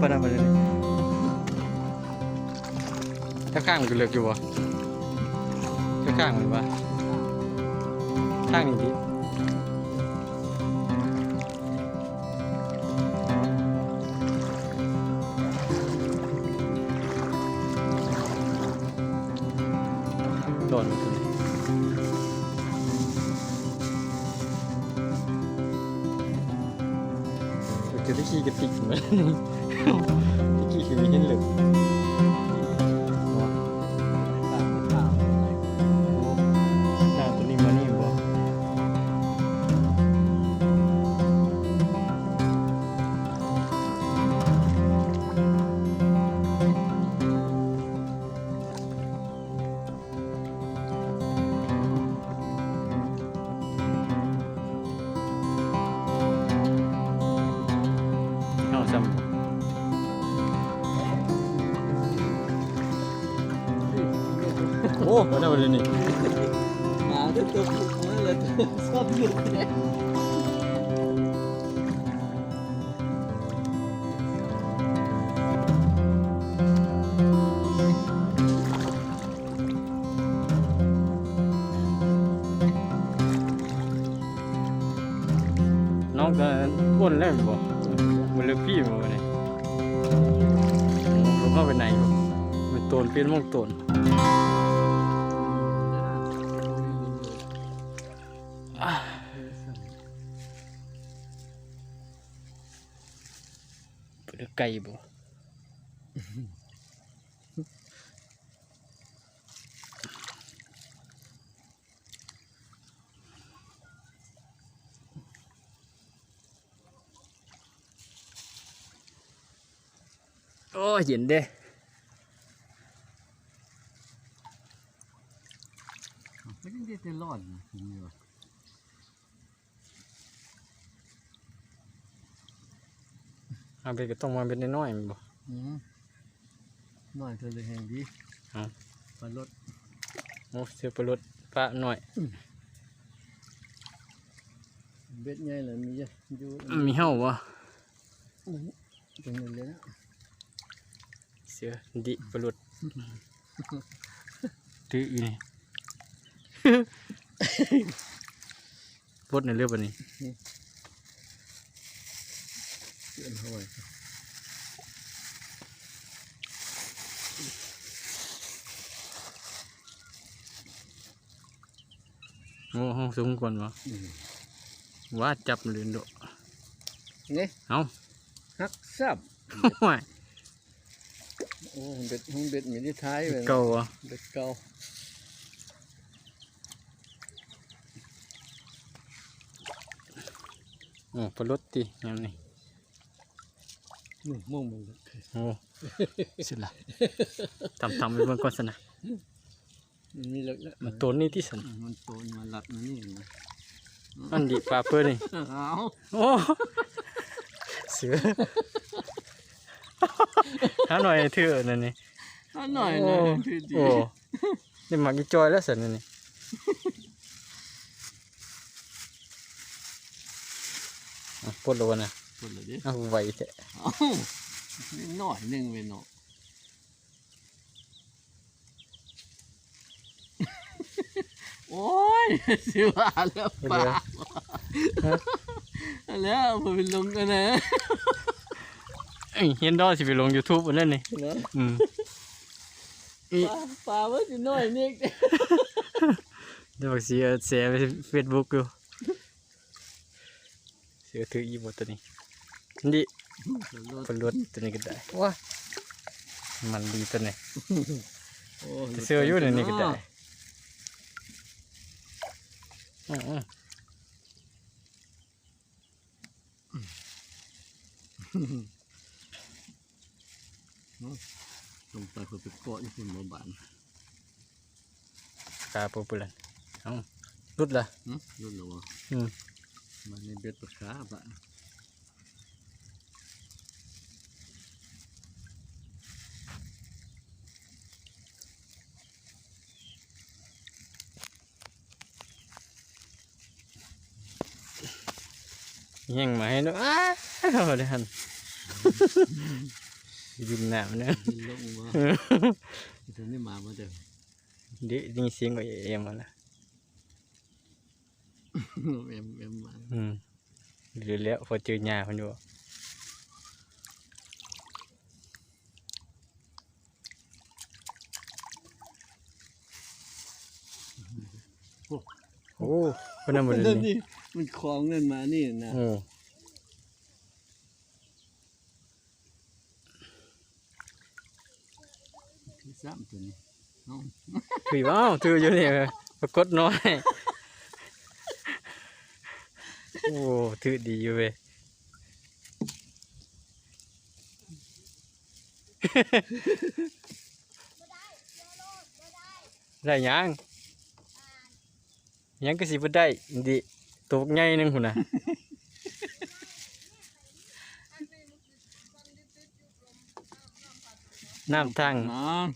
ปนะมาเลยถ้าข้างมันก็เลือกอยู่วะถ้าข้างมันวะข้างนี้ดิโดนมันจะได้ขี้กระติกเหมือน ที่ขี้คือมี โอ้มาได้มาเลยนี่หาด้วตัวมาเลยชอบหยุดเนี่ยน้องก็อ้วนแล้วบ่มันเลือพี่มาวันนี้ลงเข้าไปไหนบ่มันโตนเปลี่ยนมองโตน ไก่บ่โอ้เย็นเด้ไม่ได้เรียกจะรอดนะ ผมนี่วะเอาไปก็ต้องมาเป็นน้อยๆแม่นบ่ อืมหน่อยเธอเลยแห่งดีเอาปลารถโอ้เสือปลาลดปลาหน่อย เบ็ดใหญ่เลยมีเยอะอยู่มีเห่าบ่ตรงนี้เลยนะเสือดิปลาลดตื้ออีนี่ ปลดในเรือบ่นี่ เสียนหอยโอ้ห้องสูงกว่าบ่อืมว่าจับมันเลยโดดนี่เอาฮักซับห่วยโอ้เบ็ดห้องเบ็ดมีที่ท้ายเลยเก่าอะเบ็ดเก่าโอ้ปลดติยามนี่ นู่นม่วงมันเลยโอ้สุดละทำทำไปเบิ่งก่อนสนะมันมีเล็กแล้วมันตัวนี้ที่สันมันโตมาหลัดมานี่นะอันดีปลาเปิ้ลนี่เอาโอ้เสือหาหน่อยเถอะนั่นนี่เอาหน่อยหโอ้น่อยคือดีโอ้นี่มักอีจอยแล้วสันนั่นนี่อะปลดแล้ววะนะ คนละดิเอาไวแท้เอานิดหน่อยหนึ่งเวยเนาะโอ้ยสิว่าแล้วป่าแล้วมันเป็นลงกันนะเอ้ยเฮียนดอสิไปลง YouTube อันนั้นนี่เนาะอืมอีป่าป่าว่าสิหน่อยนี่เดี๋ยวบอกสิเอาแชร์ไป Facebook อยู่เสือถืออีบ่ตัวนี้นี่ปลดตัวนี้ ก็ได้ว้ามันดีตัวนี้แต่เสืออยู่ในนี้ก็ได้อือลงไปเพื่ อไปเกาะที่คุณมาบานๆกาปูปุลันเอ้ารุดละหึรู้หรือวะอื มมันในเบ็ดปลาคาบะแห้งมาให้เนาะอ้าวเด้หันยินหนาวเนี่ยกินลงมาถึงนี่มามาเด้อเดี๋ยวยิงเสียงก็เอ็มมาละเอ็มเอ็มมาอืมเดี๋ยวแล้วพอเจอหญ้าคนอยู่โอ้คนนั้นหมดเลนั่ยนนี่นี่มันคลองนั่นมานี่นะโอ้สามตัวนี้น้องคุยว้าวถืออยู่นี่เออปรากฏน้อย โอ้ถือดีอยู่เว้ย ได้หยังหยังก็สิบ่ได้ดิ ตัวบักใหญ่หนึงพุ่นน่ะน้ำทางน้อง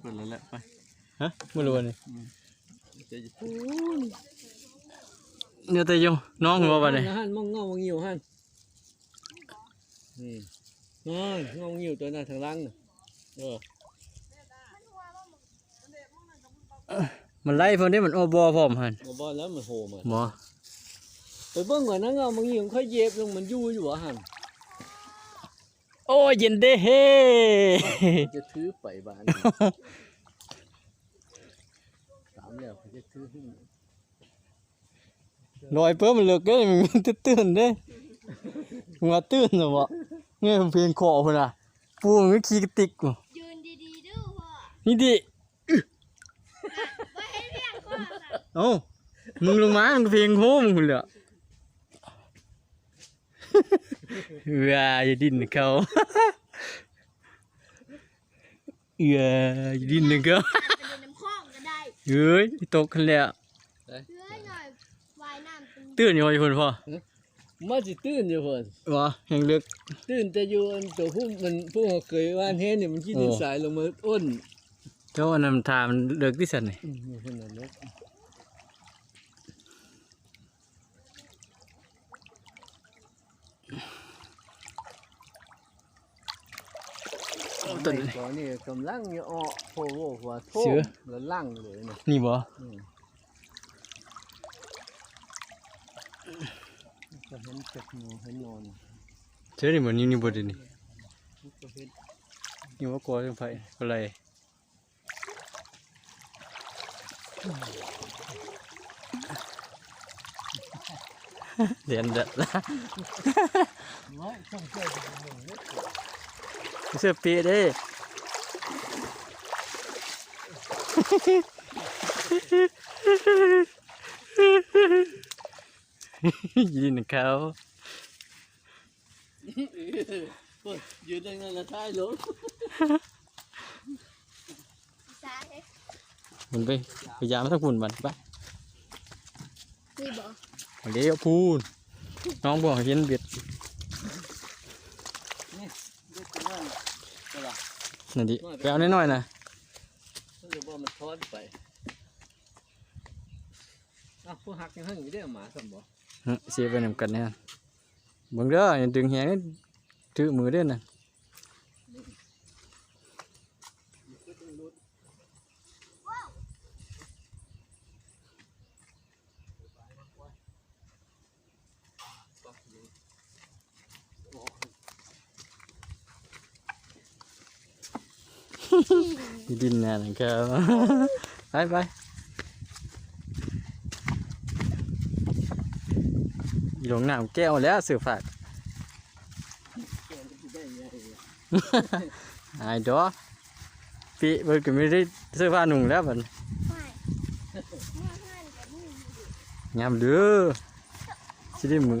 เปิดแล้วแหละไปฮะบ่รู้นี่จะจะเดี๋ยวแต่อยู่น้องหัวบ่ได้หันมองงอมองงิวหันนี่งองงองิวตัวนั้นทางล่างน่ะเออมันไล่เพิ่นนี่มันโอบอพร้อมหั่นมาบอลแล้วมันโหมันบ่ไป เบิ่งก่อนนะงอมองงิวมันค่อยเย็บลงมันอยู่อยู่วะหันโอ้ยเย็นเด้เฮ้จะถือไปบ้านสามแล้วเขาจะถือขึ้นลอยเพิ่มมันเลิกเด้มันตื่นๆเด้มึงว่าตื่นน่ะบ่เงี้ยเพียงคอพุ่นน่ะปูมันขี้กระติกกูยืนดีๆด้วยพ่อนี่ดิว่าให้เรียกพ่อค่ะเอ้ามึงลงมามึงก็เพลงโฮมพุ่นแหละ ว้าอย่าดิ้นเขาเอืออย่าดิ้นนะเขาจะเป็นน้ำคลองก็ได้เฮ้ยตกกันแล้วเพื่อหน่อยว่ายน้ำเป็นตื่นอยู่พ่อพ่อมาสิตื่นอยู่เพิ่นวะแห่งเลือกตื่นแต่อยู่อันตัวผู้มันผู้เขาเคยว่านเฮ็ดนี่มันกินดินโอ้สายลงมาอ้นเจ้าอันนั้นทามันเลือกที่สันนี่อืมนี่เพิ่นน่ะนก ต้นไอ้ตัวนี้กำลังจะออกโผล่หัวโทเสือแล้วลั่งเลยนะนี่บ่อืมก็เห็นเป็ดหนูเห็นนอนเจ้านี่บ่นี่นี่บ่ได้นี่ก็เห็นนี่ว่ากลัวจังไผอะไรเรียนเด็ดละน้อยช่อง เสื้อปีเด้ยินเขาโยืนได้ไงละท้ายรถซ้ายมันไปพยายามทั้งพุ่นบันไปนี่บอกเดี๋ยวพูนน้องบอกเห็นเบ็ด นี่เด็กคนนั้นก็ล่ะ นั่นดิไปเอาน้อยๆนะเขาจะบอกมันทอดไปอ้าวผู้หักยังหังอยู่ได้อหมาสัมบ่ฮะเสียไปนำกันเนี่ยเบิ่งเด้ออย่าดึงแหงนี่ถือมือเด้อน่ะ ดินน่ะนะครับไปไปอีหลงน้ำแก้วแล้วเสือฝากแกมันจะได้ไงล่ะหายดอปีเบิดก็ไม่ได้เสื้อผ้าหนุ่งแล้วบัดไม่เมื่อเพื่อนกับมึงยามเด้อสิได้มือ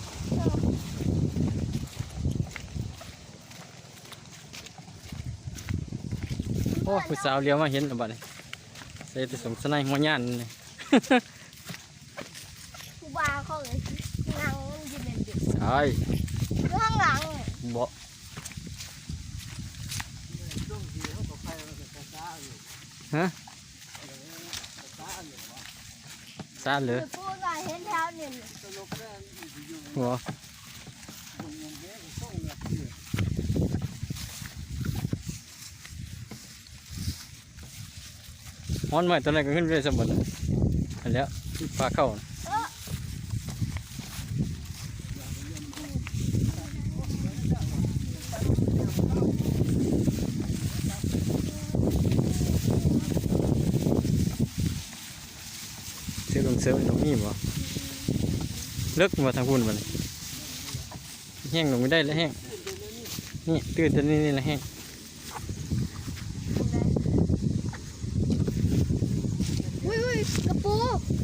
อ้ผู้สาวเลี้ยวมาเห็นแล้วบัดนี้ใส่แต่สมสนายหัวย่านนี่กูบาเขาเลยนั่งมันจะเป็นเด็กใช่ข้างหลังเนี่ยบ่ช่วงที่เขาก็ไปมันก็ตาอยู่ฮะตาอยู่วะซาเลยคือพูดว่าเห็นแถวนี่ตลกแน่อยู่ หัว ตรงนี้ก็ส่งแบบนี้ ฮ้อนใหม่ตอนนั้นก็ขึ้นไปสมบัติอันแล้วปลาเข้านะเสือลงเสือตรงนี้บ่เลิกมาทางพุ่นบ่นี่แห้งลงไม่ได้แล้วแห้งนี่ตื่นตัวนี้นี่แหละแห้ง อุ้ยอุ้ย กระปู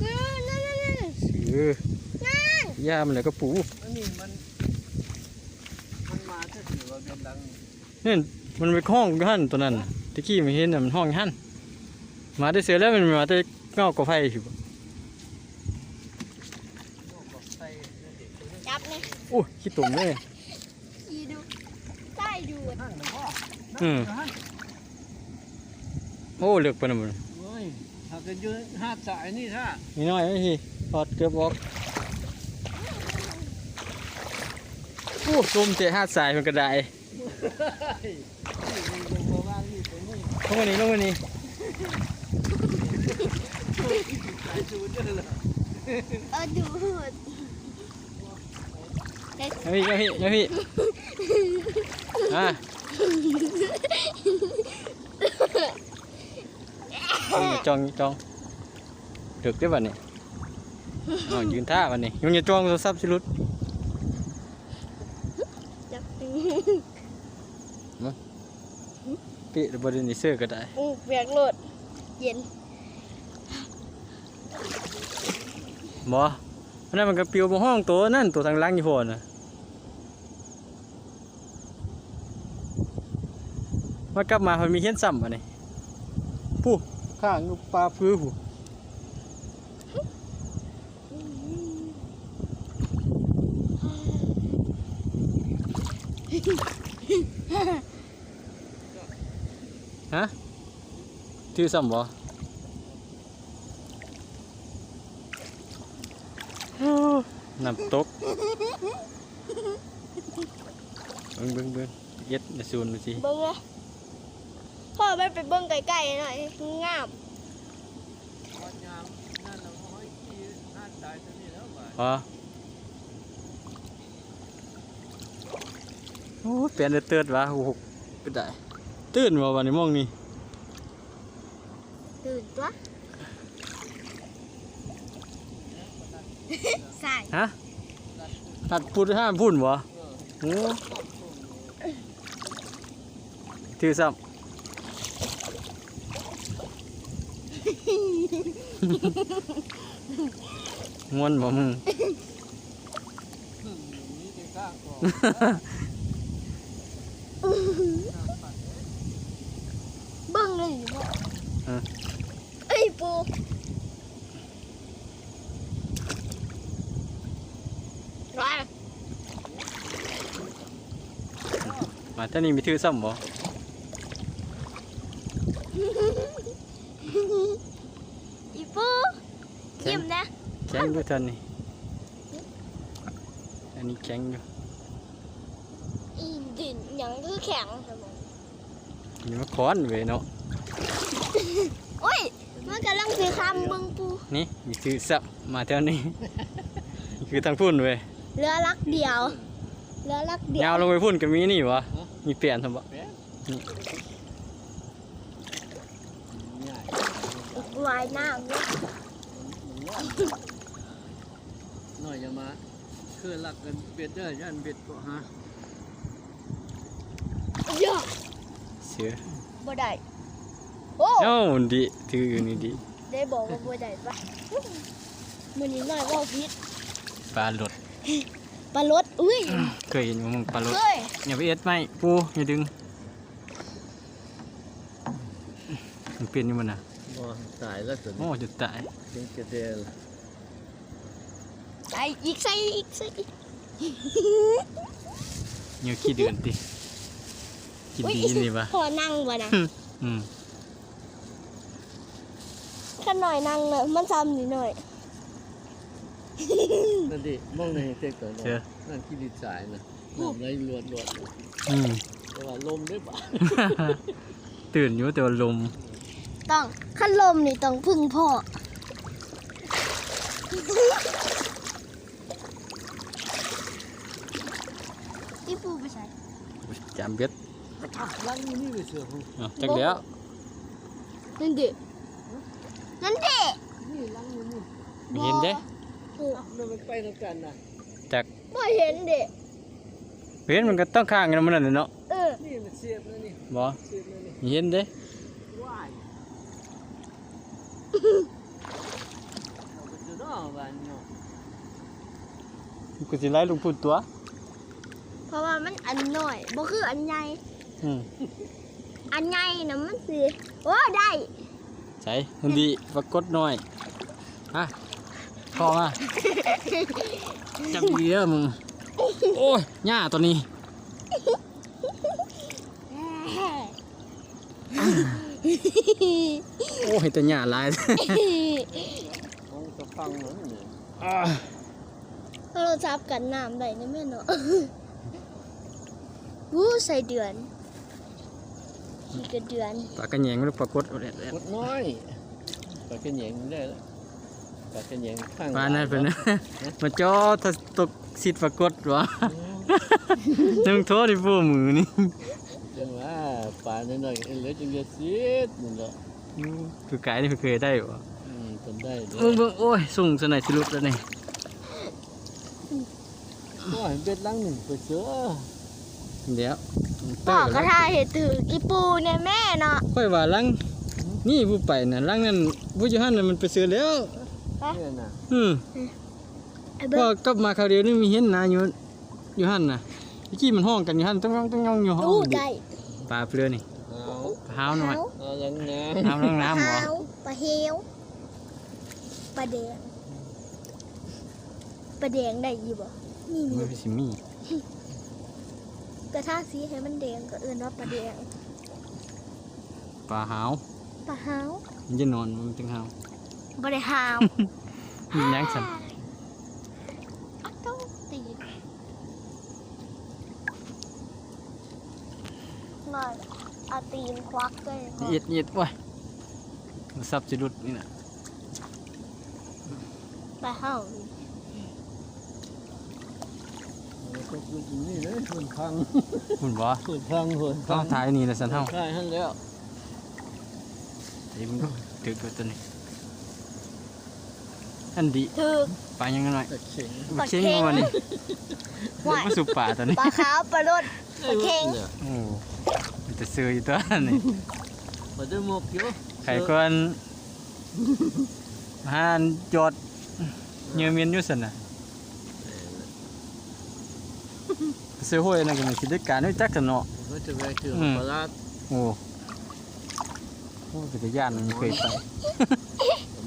กระนั่นนั่นนั่นเออย่ามันเลยก็ปูอันนี้มันมันมาแค่ถือว่าเป็นหลังนี่มันไปห้องอยู่หั่นตัวนั้นน่ะตะกี้ไม่เห็นน่ะมันห้องอยู่หั่นมาได้เสือแล้วมันมาได้เงากระไฟอยู่บ่ใส่เด็กคนนี้จับเนี่ยโอ้ยขี้ตุ่มเลยขี่ดูใต้ดูดนั่นนะพ่ออืมนั่นโอ้เลือกไปน่ะมัน เฮ้ยถ้าเกิดยืนห้าสายนี่ถ้ามีน้อยไหมพี่ปอดเกือบออกโอ้ลมเตะห้าสายมันก็ได้เฮ้ยนี่มึงบอกว่านี่ตรงนี้ลงมานี่ลงมานี่สายจูนเด้อเลยเออดูดเอาพี่เอาพี่เอาพี่อะเอาอย่า จ้องอย่าจ้องเลือกได้บัดนี้อ๋อยืนท่าบัดนี้ยังอย่าจ้องโทรศัพท์สิหลุดจับตึงปิดบริเวณเสื้อก็ได้อู้เปียกโลดเย็นบ่อันนั้นมันก็ปิวบนห้องตัวนั่นตัวทางหล่างอยู่พอน่ะมากลับมามันมีเฮียนซ้ำอันนี้ผู้ ข้างอยู่ปลาพื้นผู้ฮะถือซ้ำบ่น้ำตกเบิ่งเบิ่งเบิ่งเย็ดในซูนดูสิเบิ้งเลยพ่ อไปไปเบิ้งไกลๆหน่อยงามวันยามนั่นเราห้อยขี้ห้าสายตัวนี้แล้วบ่าอ๋อโอ้ยเปลี่ยนเตือนวะโอ้โหก็ได้ตื่นมาวันนี้มองนี่ตื่นตัวใส่ฮะตัดพูดห้ามพูดบ่โอ้ถือซ้ำ ม้วนบ่มึงนี่จะกล้างก่อนเบิ้งเลยพ่อเอ้ยปูร้อยมาท่านี้มีถือซ้ำบ่ อีปูยิ้มนะ แข็งด้วยท่านนี่อันนี้แข็งอยู่อีดินหยังคือแข็งสมองนี่มาค้อนเว้ยเนาะโอ้ยมันกำลังสีคำเบิ้งปูนี่มีถือซ้ำมาเท่านี้นี่คือทางพุ่นเว้ยเรือลักเดียวเรือลักเดียยาววลงไปพุ่นก็มีนี่วะมีเปลี่ยนทำบ่แป๊บนี่ง่ายวายน้ำเนี่ยมั นร้อนหน่อยอย่ามาคือหลักกันเบ็ดเด้อยันเบ็ดก็ฮะเยอะเสือบ่ได้โอ้เอ้าดีถือนี่ดีได้บอกว่าบ่ได้ปะมือนี้หน่อยว่าพิษปลาหลดปลารดอุ้ยเคยเห็นบ่มึงปลาหลดเฮ้ยอย่าไปเอ็ดไม่ปูอย่าดึงมันเป็นอยู่มันน่ะบ่ตายแล้วตัวโอ้นี้จะตายเป็นกระเดล ใส่อีกใส่อีกใส่อีกเหนียวขี้เดือนติกินอุ๊ยดีนี่ปะพอนั่งบ่นะอืมแค่หน่อยนั่งเลยมันซ้ำนิดหน่อยนั่นดิมองในเต็กตัวเจอนั่นที่ดินสายนะน้ำไหลรวดรวดอืมแต่ว่าลมด้วยบ่ตื่นอยู่แต่ว่าลม ต้องขั้นลมนี่ต้องพึ่งพ่อที่ปูไปใส่ จามเบ็ดลังนี่ไปเสือของอะจักแล้วนั่นดินั่นดินี่ลังนี่นี่ไม่เห็นเด้โอ้มันมันไปน้ำกันนะจักไม่เห็นดิเห็นมันก็ต้องข้างกันมันนั่นน่ะเนาะเออนี่มันเสียบแล้วนี่บ่เสียบแล้วนี่ไม่เห็นเด้ว้ายเอาไปจุดอะบ้านเนาะกูสิไล่ลูกพูดตัวเพ ราะว่ามันอันหน่อยบ่คืออันใหญ่อืมอันใหญ่นะมันสิโอ้ได้ใส่มันดีปรากฏหน่อยอะพอมาจับดีเด้อมึงโอ้ยหญ้าตัวนี้โอ้ยแต่หญ้าหลายมองจะฟังเหมือนนี่อ่าโทรศัพท์กันน้ำได้นะแม่เนาะ วู้ใส่เดือนขี่กระเดือนปลากระแยงมันปรากฏเอาแดดกดน้อยปลากระเหยงได้แล้วปลากระเหยงข้างปลานั่นเป็นนะมาจ่อถ้าตกสิทธิ์ปรากฏวะนึงโทษที่พวกมือนี่จังว่าปลาน้อยๆเอ็นเหลือจังจะเสียดนี่แหละคือไก่นี่เคยได้บ่อืมทำได้เด้เบิ่งเบิ่งโอ้ยส่งสนายสิลุดแล้วนี่ก็เห็นเป็ดลังหนึ่งไปเสือ เดี๋ยวปอกกระทาเห็ดถืออีปูเนี่ยแม่เนาะค่อยว่าลังนี่ผู้ไปน่ะลังนั้นผู้อยู่หั่นน่ะมันไปซื้อแล้วเนี่ยนะอืมไอ้พเบิ้องกลับมาคราวเดียวนี่มีเห็นนะอยู่อยู่หั่นน่ะเมื่อกี้มันห้องกันอยู่หั่นต้องยองต้องยองอยู่ห้องดูได้ปลาเปลือยนี่เอาหาวหน่อยเอาลังน้น้ำลงน้ำบ่ปลาปลาเฮวปลาแดงปลาแดงได้อยี่บ่นี่มันนี่สิมี กระทาสีให้มันแดงก็เอื่นว่าปลาแดงปลาหาวปลาฮาวมันจะนอนมันจึงหาวบ่ได้ฮาวมีแรงสั่นอ้าวต้องตีนหน่อยเอาตีนควักเลยพ่อเอียดเอียดโอ้ยมันซับสิลุดนี่น่ะปลาเห่าำเอาไปพูดอยู่นี่เลยส่วนพังคุณบ่ส่วนพังส่วนต้พัองงถ่ายนี่แหละสันเฮาใช่ฮั่นแล้วไอ้มึงดูถือตัวนี้อันดีถือปลายังไงหน่อยตะเข็งปลาเชียงเค็งมานี่หวายมาสู่ป่าตัวนี้ ปลาขาวปลาลดปลาเค็งนี่ยโอ้มันจะซื้ออยู่ตัวนี่พอได้หมกอยู่ไข่ก้อนหานจอดเนื้อเมียนอยู่สันน่ะ ซื้อห้วยนั่นก็มันคิดได้การด้วยจักกันเนาะก็จะแวะคืออืมปลาร้าโอ้โหเป็นย่านมันเคยไป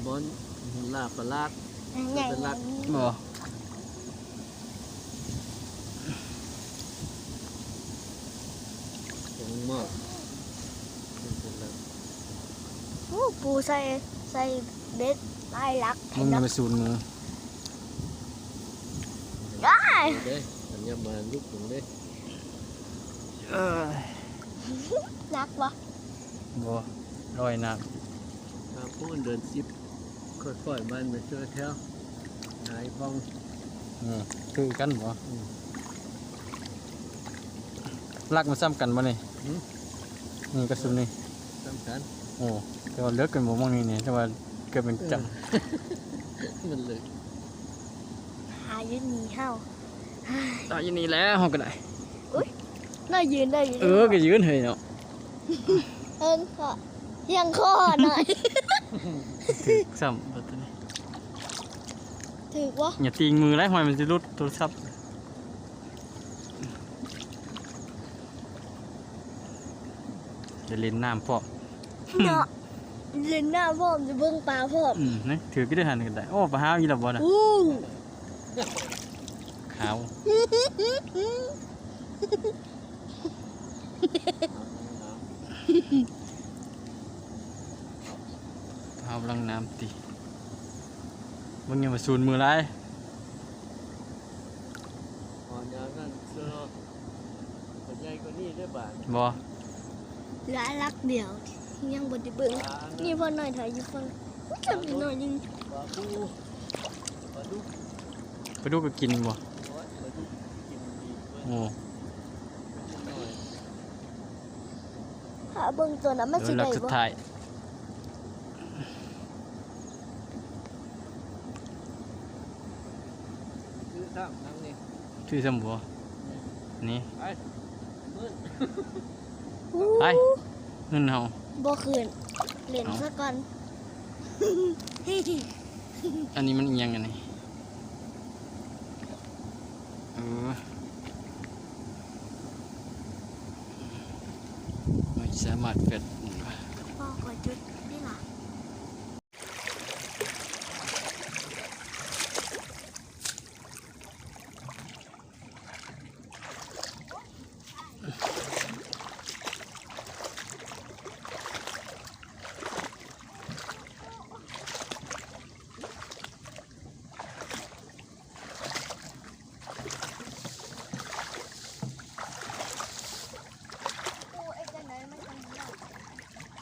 บอนลาบปลาร้าใหญ่เป็นรักบ่ของหมอกเป็นรักโอ้ปูใส่ใส่เบ็ดไล่ลักมึงอย่าไปสูนมือได้เด้ อันนี้มาลุกถึงเด้เออนักวะบ่ลอยน้มาพูดเดินซิบค่อยๆมันไปเจอแถวหายพองำอืมคือกันบ่ลักมาซ้ำกันบ่นี่นี่กระสุนนี่สำคัญโอ้แต่ว่าเลือกกันบ่มองนี่เนี่ยแต่ว่าเกิดเป็นจับมันเลยหายืนหนีเฮา ตอนนี้แล้วเฮาก็ได้น่ายืนได้ยืนเออก็ยืนเฮ้ยเนาะเอิงก็ยังคอหน่อยถึกซ้ำบัดนี้ถถือวะอย่าตีงมือไรหอยมันจะรุดโทรศัพท์จะเล่นน้ำพร้อมเนาะเล่นหน้าพร้อมจะเบิ่งปลาพร้อมอืมนะถือก็ได้หันกันได้โอ้ปลาห้าวอีหลับบอนะ อู้ขาวปลาห้าวลังน้ำตีมึงยังมาสูนมือไรอ๋ออย่างนั้นเสือมันใหญ่กว่านี้ได้บาทบอหลายรักเดียวยังบ่ได้เบิ่งปลานี่พอหน่อยถ่ายอยู่ฟังจับอีกหน่อยหนึงปลาปูปลาดุกไปดูก็กินบ่ อ้หน่อยหาเบิ่งตัวนั้นมันเอสิอแล้วได้สุดบ่ท้ายซื้อซ้ำนั่งนี่ชื่อสมบัวนี่ ไปมืดอู้ไป เงินเฮา บ่คืนเล่นเอา ซะก่อนอันนี้มันอิหยังกันนี่เออไม่ สามารถเปิด พ่อขอจุดนี่ล่ะ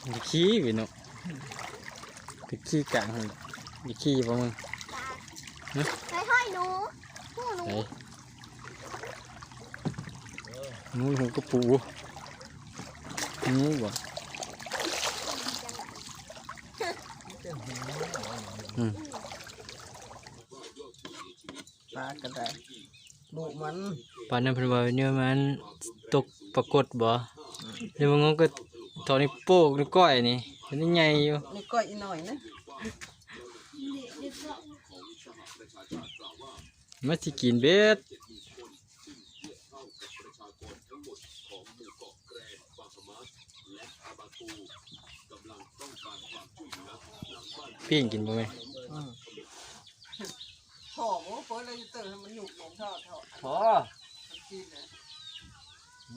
อย่า ขี้ไปเนาะไปขี้กลางหั่นอย่าขี้ป่ะมึงไปห้อยหนูหูหนูไหนนู้นหูกระปูนู้นบ่อืมปลากระไดลูกมันปานนั้นเพิ่นว่าเนี่ยมันตกปรากฏบ่เดี๋ยวมึงก็ ตอนนี้โป๊กนิ้วก้อยนี่มันใหญ่อยู่นี่ก้อยอีหน่อยนะมาสิกินเบ็ดปิ้งกินบ่แม่ถอหมูโพสเลยเติมให้มันหยุกของทอดทอดถอมันกินนะ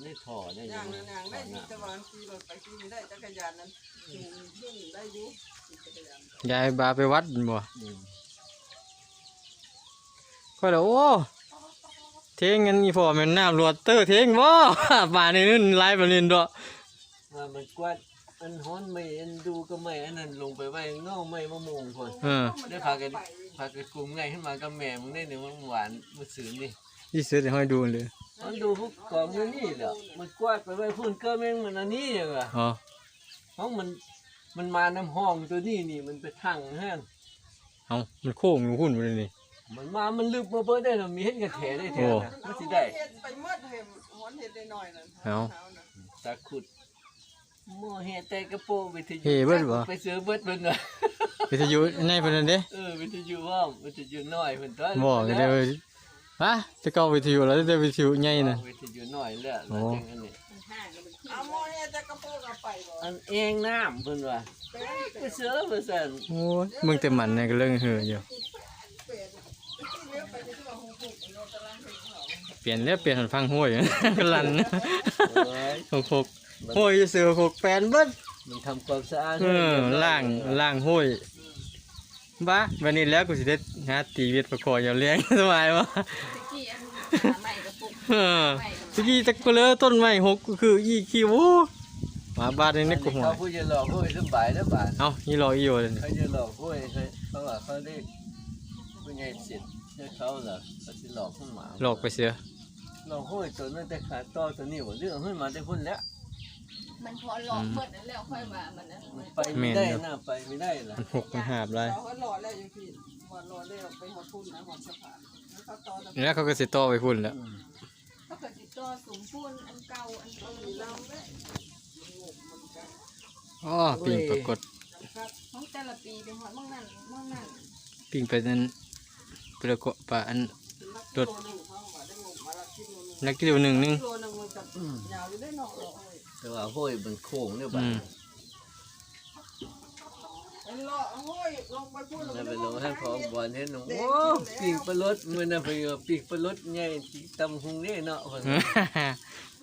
ไม่ถอได้อยัย่างงนั้นอย่างได้มีแตะวันขี่รถไปขี่ได้จักรยานนั้นจูงเพื่อนได้อยุขี่จักรยานยายบาไปวัดบ่ อืมค่อยแล้วโอ้เทงกันอีพ่อแม่นน้ำรวดเตอร์เทงบ่ ป่านี่นึนไล่บ่เล่นดอกว่ามันกวาดอันฮ้อนไม่อันดูก็ไม่อันนั้นลงไปไว้เงาไม่มะม่วงคนเออได้พากันพากันกลุ่มไงขึ้นมากับแม่มึงได้เนี่ยมันหวานมันสื่อนี่อีเสือจะให้ดูเลย มันดูพวกของมันนี่แหละมันกวาดไปไว้พุ่นก็แม่งมันอันนี้อย่างอะอ๋อเพราะมันมันมาน้ำห้องตัวนี้นี่มันไปทั้งฮะเอามันโค้งอยู่หุ่นบ่เลยนี่ มันมา มันลึกมาเบิ่ได้เนาะมีเห็นกระแถได้แถวนะมันสิได้เฮ็ดไปเมื่อเห็นหอนเห็ดได้หน่อยนั่นเอาน่ะตะขุดหม้อแห่แต่กระโปรงวิทยุเฮ้เบิดบ่ ไปซื้อเบิดเบิ่งอะ วิทยุในเพิ่นนั่นเด้เออวิทยุว่าวิทยุน้อยเพิ่นตัวบ่ก็ได้ว่า ฮะจะเข้าวิทยุแล้วได้วิทยุใหญ่น่ะวิทยุน้อยแล้วโอ้แล้วจังอันนี้เอาหม้อเฮ็ดแต่กระโปรงเอาไปบ่อันเองน้ำเพิ่นว่าไปซื้อไปสั่นโอ้ยมึงแต่มันเนี่ยก็เรื่องเหืออยู่เปลี่ยนแล้วเปลี่ยนหันฟังห้วยกลันโอ้ยหกหกห้วยเสือหกแปดเบิดมันทำความสะอาดเออล่างล่างห้วย บ้าวันนี้แล้วกูสิได้หาตีเวียดประคออย่าเลี้ยงสบายวะไม่กระปุกเออตะกี้ตะกเลอต้นไม้หกก็คืออีคิวมาบ้านนี่กูหัวเขาพูดจะหลอกห้วยสบายแล้วบาดเอ้านี่รออีโยเลยนี่เขาจะหลอกห้วยเขาเขาว่าเขาได้ผู้ใหญ่เสร็จให้เขาเหรอเขาสิหลอกขึ้นมาหลอกไปเสือหลอกห้วยตัวนั้นแต่ขาต่อตัวนี้บ่เรื่องขึ้นมาได้พุ่นแล้ว มันพอหลอกเบิดนั่นแล้วค่อยมามันนั้นมันไปไม่ได้นะไปไม่ได้ล่ะมันหกมันหาบเลยเขาก็หล่อแล้วอยู่พี่หอดหล่อแล้วไปหอดพุ่นนะหอดสะพานแล้วเขาต่อตะแล้วเขาก็สิต่อไปพุ่นแล้วอืมก็เกิดติดตัวสูงปุ้นอันเก่าอันเก่าเราเลยอ๋อปิ่งปรากฏของแต่ละปีเป็นหอดมั่งนั่นมั่งนั่นปิ่งไปนั้นปลาโกะปลาอันกิโลหนึ่งเขาว่าได้งบมาละกิโลหนึ่งนักกิโลหนึ่งหนึง กิโลหนึ่งมันกับยาวอยู่ได้เนาะเอาไว้แต่ว่าห้อยมันโค้งเนี่ยบ้าอืมไอ้เลาะโอ้ยลงไปพูดแล้วไปลงให้พอบอลเห็นหนูโอ้ปีกปลาลดมันน่ะไปเอาปีกปลาลดใหญ่ที่ตำหุงนี่เนาะเพิ่น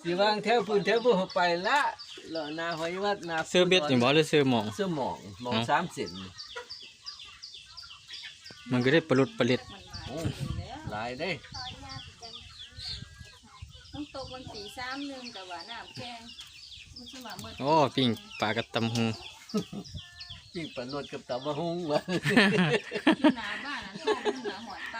สิวางแถวพื้นแถวบ่เข้าไปละเลาะหน้าหอยวัดหน้าเสื้อเบ็ดนี่บ่หรือเสื้อหมอง เสื้อหมองหมองเอ้า สามเซนมันก็ได้ปลาลุดปลาเล็ดมันมาโอ้เองแล้วหลายเด้ต้องตกวันสี่สามหนึ่งแต่ว่าน้ำแข็ง มันสมาเมื่อโอ้ปิ้งปลากระตำหูปีกปลาลดกับตำบะหุงวะอยู่หน้าบ้านนั้นท้องมันเหนือหอดต